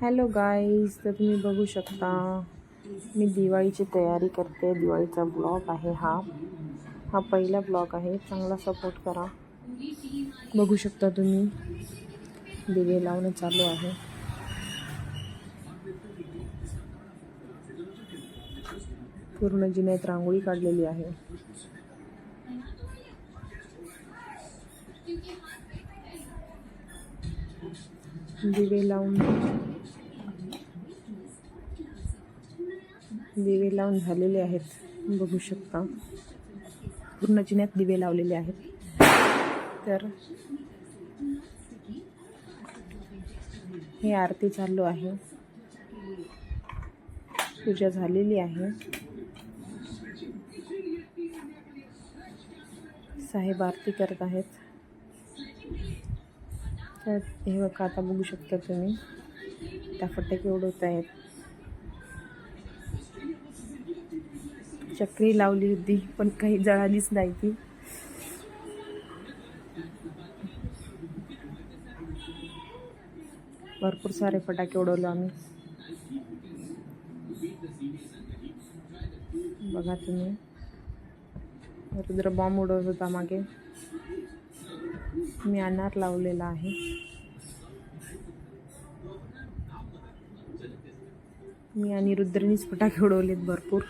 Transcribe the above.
Hello guys तर तुम्ही बघू शकता मी दिवाळीची तयारी करते. दिवाळीचा ब्लॉग आहे हा. हा पहिला ब्लॉग आहे. चांगला सपोर्ट करा. बघू शकता तुम्ही. दिवे लावणं चालू आहे. पूर्ण जिन्यात रांगोळी काढलेली आहे. दिवे लावून दिवे लावून झालेले आहेत. बघू शकता. पूर्ण जिन्यात दिवे लावलेले आहेत. तर हे आरती चालू आहे. पूजा झालेली आहे. साहेब आरती करत आहेत. तर हे आता बघू शकता तुम्ही. त्या फटाके उडवत आहेत चक्री लावली होती पण काही जळालीच नाही ती. भरपूर सारे फटाके उडवले आम्ही. बघा तुम्ही. रुद्र बॉम्ब उडवत होता मागे. मी अनार लावलेला आहे. मी आणि रुद्रनीच फटाके उडवलेत भरपूर.